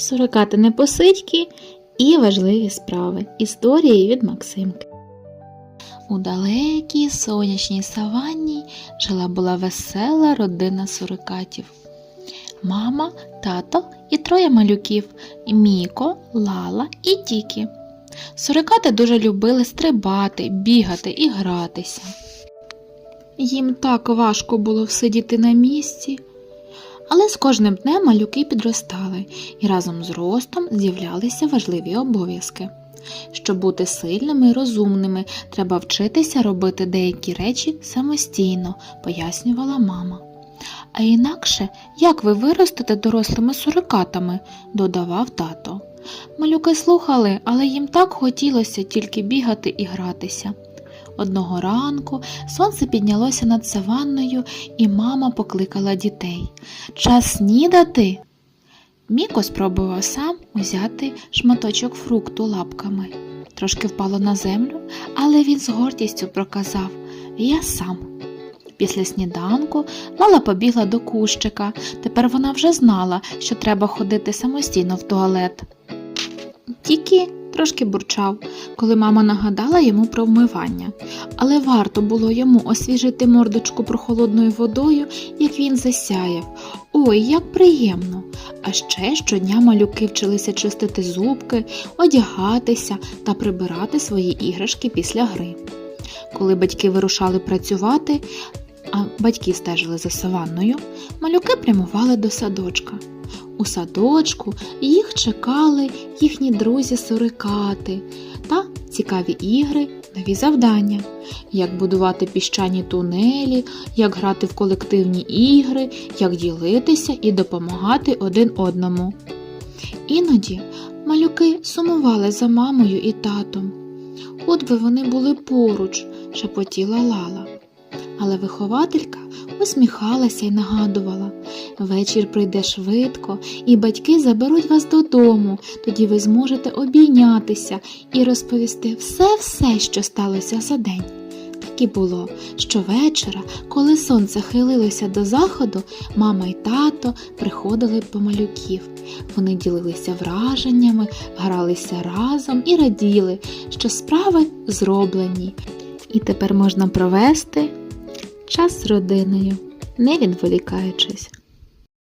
сурикати непосидьки і важливі справи. Історії від Максимки. У далекій сонячній саванні жила була весела родина сурикатів. Мама, тато і троє малюків Міко, Лала і Тікі. Сурикати дуже любили стрибати, бігати і гратися. Їм так важко було всидіти на місці, але з кожним днем малюки підростали і разом з ростом з'являлися важливі обов'язки. Щоб бути сильними і розумними, треба вчитися робити деякі речі самостійно, пояснювала мама. А інакше, як ви виростете дорослими сурикатами, додавав тато. Малюки слухали, але їм так хотілося тільки бігати і гратися. Одного ранку сонце піднялося над саванною, і мама покликала дітей. Час снідати. Міко спробував сам узяти шматочок фрукту лапками. Трошки впало на землю, але він з гордістю проказав Я сам. Після сніданку Лала побігла до кущика. Тепер вона вже знала, що треба ходити самостійно в туалет. Тільки трошки бурчав, коли мама нагадала йому про вмивання, але варто було йому освіжити мордочку прохолодною водою, як він засяяв. Ой, як приємно! А ще щодня малюки вчилися чистити зубки, одягатися та прибирати свої іграшки після гри. Коли батьки вирушали працювати, а батьки стежили за саванною, малюки прямували до садочка. У садочку їх чекали їхні друзі-сурикати та цікаві ігри, нові завдання, як будувати піщані тунелі, як грати в колективні ігри, як ділитися і допомагати один одному. Іноді малюки сумували за мамою і татом. От би вони були поруч, шепотіла Лала. Але вихователька усміхалася й нагадувала вечір прийде швидко, і батьки заберуть вас додому, тоді ви зможете обійнятися і розповісти все-все, що сталося за день. Так і було, що вечора, коли сонце хилилося до заходу, мама й тато приходили по малюків. Вони ділилися враженнями, гралися разом і раділи, що справи зроблені. І тепер можна провести час з родиною, не відволікаючись.